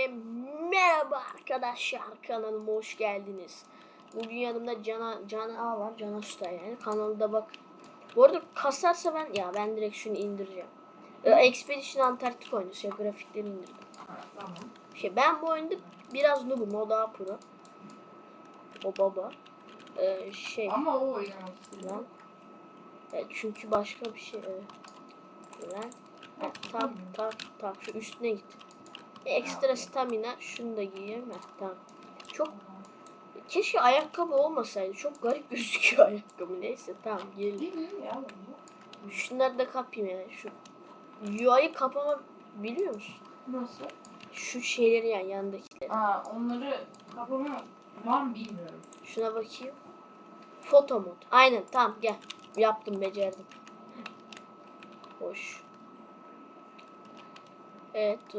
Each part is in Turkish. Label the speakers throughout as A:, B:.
A: Hepinize merhaba arkadaşlar kanalıma hoş geldiniz. Bugün yanımda Cana, Cana A var. Cana Usta yani. Kanalda bak. Bu arada kasarsa ben ya ben direkt şunu indireceğim. Ee, Expedition Antarktik oyunu. Şey, grafikleri indirdim.
B: Tamam.
A: Şey, ben bu oyunda biraz noobum. O daha pro. O baba. Ee, şey.
B: Ama o istiyor.
A: Lan. Evet, çünkü başka bir şey. Evet. Lan. Ha, tak tak tak şu üstüne git. Ekstra stamina şunu da giyeyim. Ha, tamam. Çok keşke ayakkabı olmasaydı. Çok garip gözüküyor ayakkabı. Neyse tamam giyelim. Şunları da kapayım yani. Şu UI'yi kapama biliyor musun?
B: Nasıl?
A: Şu şeyleri yani yandakileri.
B: Aa, onları kapama var mı bilmiyorum.
A: Şuna bakayım. Foto mod. Aynen tamam gel. Yaptım becerdim. Hoş. Evet. E,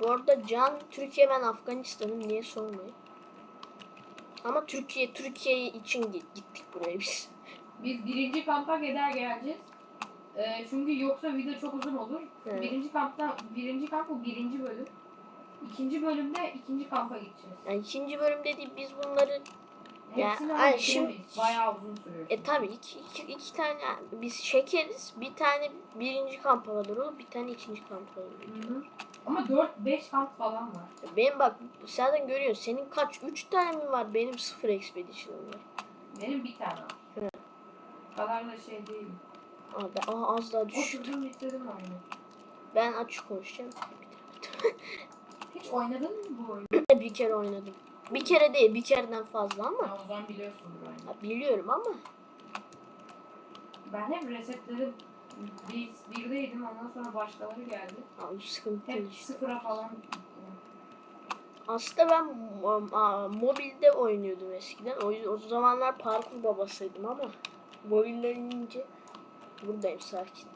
A: bu arada Can Türkiye ben Afganistan'ım. Niye sormayın. Ama Türkiye Türkiye için git- gittik buraya biz.
B: Biz birinci kampa gider geleceğiz. Ee, çünkü yoksa video çok uzun olur.
A: Evet.
B: Birinci kampta, birinci kamp bu birinci bölüm. İkinci bölümde ikinci kampa gideceğiz.
A: Yani ikinci bölümde değil biz bunları Ya,
B: Hepsini
A: ay, şimdi-.
B: Bayağı uzun sürüyor.
A: e tabi iki, iki, iki tane biz çekeriz. Bir tane birinci kamp alır olur. Bir tane ikinci kamp alır.
B: Hı hı. Ama 4-5 kamp falan var.
A: Benim bak zaten görüyorsun senin kaç? Üç tane mi var? Benim sıfır expedition'ım var.
B: Benim bir tane.
A: Evet.
B: kadar da şey değil.
A: Aa, ben, aa, az daha düştü.
B: Oturdum bitirdim oyunu.
A: Ben açık konuşacağım.
B: Hiç oynadın mı bu oyunu?
A: bir kere oynadım. Bir kere değil, bir kereden fazla ama.
B: Ha, o zaman biliyorsundur.
A: Ya, biliyorum ama.
B: Ben hep resetledim. Bir, birdeydim ondan sonra başkaları geldi.
A: Aa, bu sıkıntı
B: Hep
A: işte.
B: sıfıra falan.
A: Aslında ben mobilde oynuyordum eskiden. O, o zamanlar parkur babasıydım ama. Mobilden inince buradayım sakin.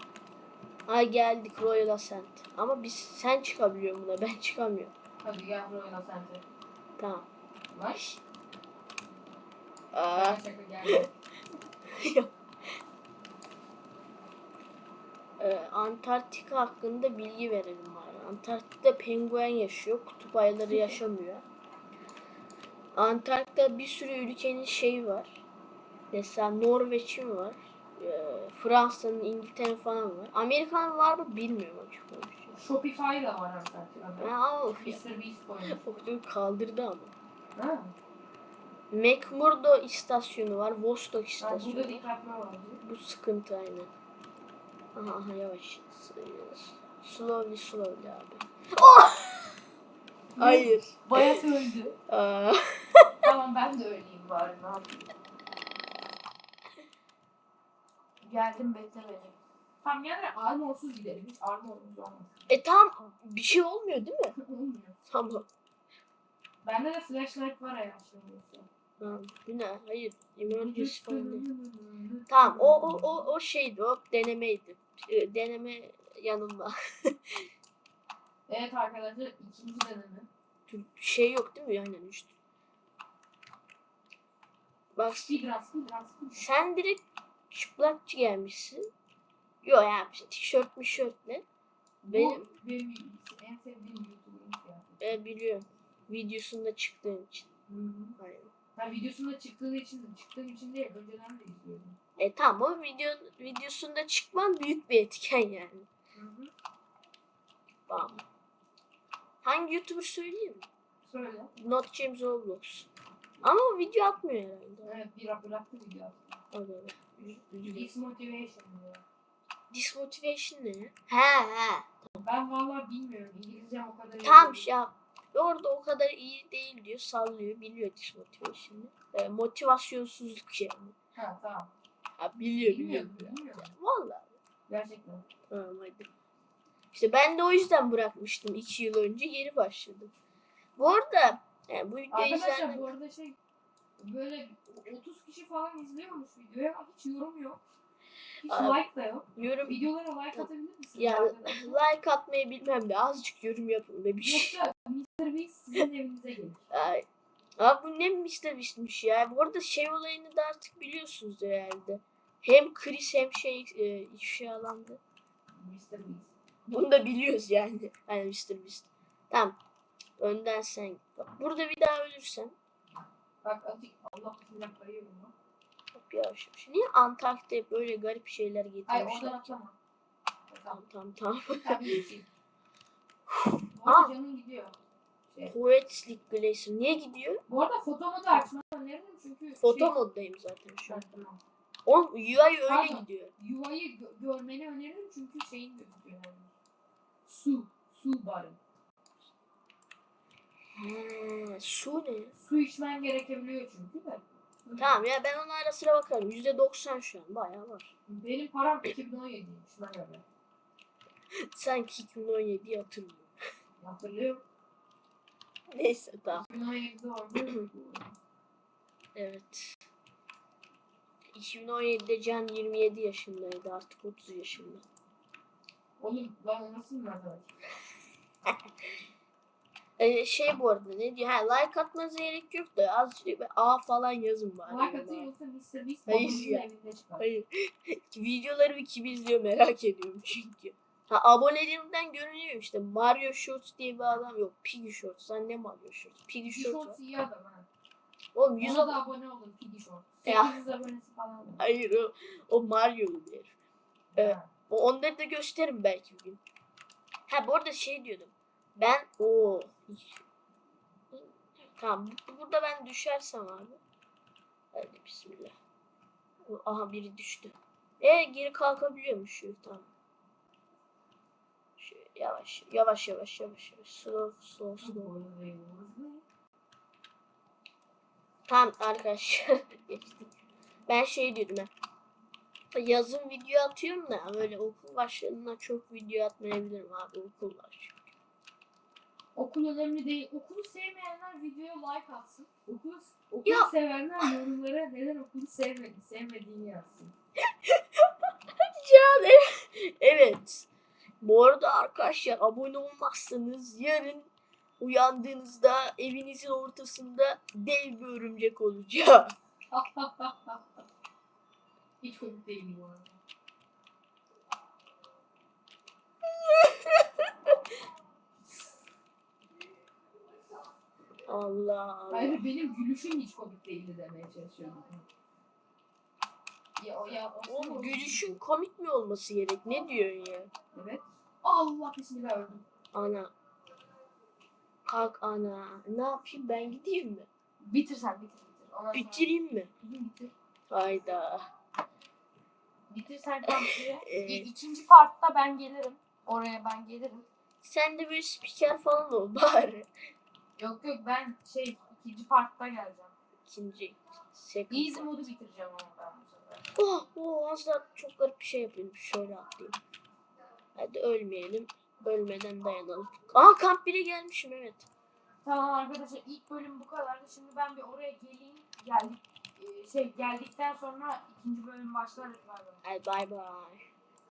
A: Ay geldik Royal Ascent. Ama biz sen çıkabiliyorsun buna ben çıkamıyorum.
B: Hadi gel Royal Center.
A: Tamam.
B: Baş.
A: Aa. Ee, Antarktika hakkında bilgi verelim bari. Antarktika'da penguen yaşıyor. Kutup ayıları yaşamıyor. Antarktika'da bir sürü ülkenin şeyi var. Mesela Norveç'in var. Ee, Fransa'nın, İngiltere'nin falan var. Amerika'nın var mı bilmiyorum açık konuşayım.
B: Shopify da var Antarktika'da.
A: Ha, of ya.
B: Mr. Beast koymuş.
A: Çok kaldırdı ama.
B: Ha?
A: McMurdo istasyonu var. Vostok istasyonu
B: burada
A: var.
B: dikkatli var.
A: Bu sıkıntı aynen. Aha, aha yavaş. Slowly slowly abi. Hayır.
B: Bayat öldü.
A: Aa,
B: tamam ben de öleyim bari ne yapayım. Geldim bekle beni. Tamam yani armorsuz gidelim. Hiç armorumuz olmasın.
A: e tamam bir şey olmuyor değil mi?
B: Olmuyor.
A: Tamam.
B: Bende de flashlight var şey olursa.
A: Tamam. Bu ne? Hayır. Emergency falan değil. Tamam o, o, o, o şeydi o denemeydi. Ee, Deneme yanılma.
B: Evet arkadaşlar ikinci deneme.
A: şey yok değil mi? Aynen işte. Bak
B: Speedrun speedrun
A: sen direkt çıplak gelmişsin. Yok yani tişört mişörtle. Benim
B: Bu benim en sevdiğim YouTuber'ın kıyafeti.
A: e, biliyorum. Videosunda çıktığım için.
B: Hı hı.
A: Aynen.
B: Ben videosunda çıktığı için, çıktığım için değil, önceden de izliyordum.
A: E tamam o video, videosunda çıkman büyük bir etken yani.
B: Hı hı.
A: Tamam. Hangi YouTuber söyleyeyim mi?
B: Söyle.
A: Not James Roblox. Ama o video atmıyor herhalde.
B: Evet, bir bıraktı video.
A: O da var.
B: Dismotivation diyor.
A: Dismotivation ne? He he.
B: Ben vallahi bilmiyorum. İngilizcem o kadar iyi
A: Tamam
B: değil.
A: Ya. Orada o kadar iyi değil diyor. Sallıyor. Biliyor dismotivation'ı. E, motivasyonsuzluk yani.
B: Ha tamam.
A: Ha, biliyor biliyor.
B: Bilmiyorum. Bilmiyorum.
A: Valla.
B: Gerçekten.
A: Tamam hadi. İşte ben de o yüzden bırakmıştım. iki yıl önce geri başladım. Bu arada yani bu videoyu
B: Arkadaşlar
A: izleyen...
B: bu arada şey böyle 30 kişi falan izliyormuş videoya ama hiç yorum yok. Hiç
A: Aa,
B: like da yok.
A: Yorum
B: Videolara like atabilir misiniz?
A: ya
B: arkadaşlar?
A: like atmayı bilmem de azıcık yorum yapın be bir şey.
B: Yoksa Mr. Beast sizin evinize gelir.
A: Ay. Abi bu ne Mr. Beast'miş ya. Bu arada şey olayını da artık biliyorsunuz herhalde. Hem Chris hem şey e, ifşalandı.
B: Mr. Beast.
A: Bunu da biliyoruz yani. Yani Mr. Beast. Tamam. Önden sen git. Bak, burada bir daha ölürsen
B: Bak azıcık Allah bismillah kayıyor bunu.
A: Bak yavaş yavaş. Niye Antarktika'ya böyle garip şeyler
B: Hayır
A: getirmişler?
B: oradan atlama.
A: Tamam
B: Tamam.
A: tamam tamam.
B: Sen bir Bu arada canın gidiyor. Şey.
A: Kuvvetlik Glacier. Niye gidiyor?
B: Bu arada foto modu açmanı öneririm çünkü
A: Foto
B: şey,
A: moddayım zaten şu an.
B: Tamam.
A: Oğlum UI öyle
B: Pardon.
A: gidiyor.
B: Yuvayı gö- görmeni öneririm çünkü şeyin gözüküyor yani. Su. Su barı.
A: He, su ne?
B: Su içmen gerekebiliyor çünkü de.
A: Tamam ya ben ona ara sıra bakarım. %90 şu an. Bayağı var.
B: Benim param 2017'ymiş ben öyle.
A: Sanki 2017'yi hatırlıyorum.
B: Hatırlıyorum.
A: Neyse tamam.
B: 2017'de orada.
A: Evet. 2017'de Can 27 yaşındaydı. Artık 30 yaşında.
B: Oğlum ben nasıl arkadaş?
A: Ee, şey bu arada ne diyor? Ha, like atmanıza gerek yok da azıcık bir A falan yazın bari.
B: Like atın yoksa Mr. Beast
A: Hayır ya.
B: evinde çıkar.
A: Hayır. Videolarımı kim izliyor merak ediyorum çünkü. Ha abonelerimden görünüyor işte. Mario Shorts diye bir adam yok. Piggy Shorts. Sen ne Mario Shorts? Piggy Shorts.
B: Shorts iyi adam ha.
A: Oğlum 100
B: Ona da abone olun Piggy Shorts.
A: Ya.
B: 800 abonesi falan.
A: Hayır o, o Mario'lu bir herif.
B: Ha.
A: O, onları da gösteririm belki bir gün. Ha bu arada şey diyordum. Ben o Tamam bu- burada ben düşersem abi. Hadi bismillah. Aha biri düştü. E geri kalkabiliyormuş tamam. Şöyle yavaş yavaş yavaş yavaş yavaş slow slow slow. Tamam arkadaşlar geçtik. Ben şey diyordum ben. Yazın video atıyorum da böyle okul başladığında çok video atmayabilirim abi okul var.
B: Okul önemli değil. Okulu sevmeyenler videoya like atsın. Okulu, okulu
A: Ya.
B: sevenler yorumlara neden okulu sevmedi, sevmediğini yazsın.
A: Yani evet. Bu arada arkadaşlar abone olmazsanız yarın uyandığınızda evinizin ortasında dev bir örümcek olacak.
B: Hiç komik değil bu arada.
A: Allah Allah.
B: Hayır benim gülüşüm hiç komik değildi demeye çalışıyorum. Ya o ya o
A: Oğlum gülüşün komik mi olması gerek? Ne diyorsun ya?
B: Evet. Allah bismillah öldüm.
A: Ana. Kalk ana. Ne yapayım ben gideyim mi?
B: Bitir sen bitir bitir. Ondan
A: Bitireyim mi?
B: Bitir, bitir.
A: Hayda.
B: Bitir sen kampıyı.
A: Ee,
B: İkinci partta ben gelirim. Oraya ben gelirim.
A: sen de böyle spiker falan ol bari.
B: Yok yok ben şey ikinci partta geleceğim.
A: İkinci. Second
B: Easy modu bitireceğim ama ben bu sefer.
A: Oh, oh daha çok garip bir şey yapıyorum. Şöyle atlayayım. Hadi ölmeyelim. Ölmeden dayanalım. Aa kamp biri gelmişim evet.
B: Tamam arkadaşlar ilk bölüm bu kadardı. Şimdi ben bir oraya geleyim. Geldik. Ee, şey geldikten sonra ikinci bölüm başlarız galiba.
A: Hadi bay bay.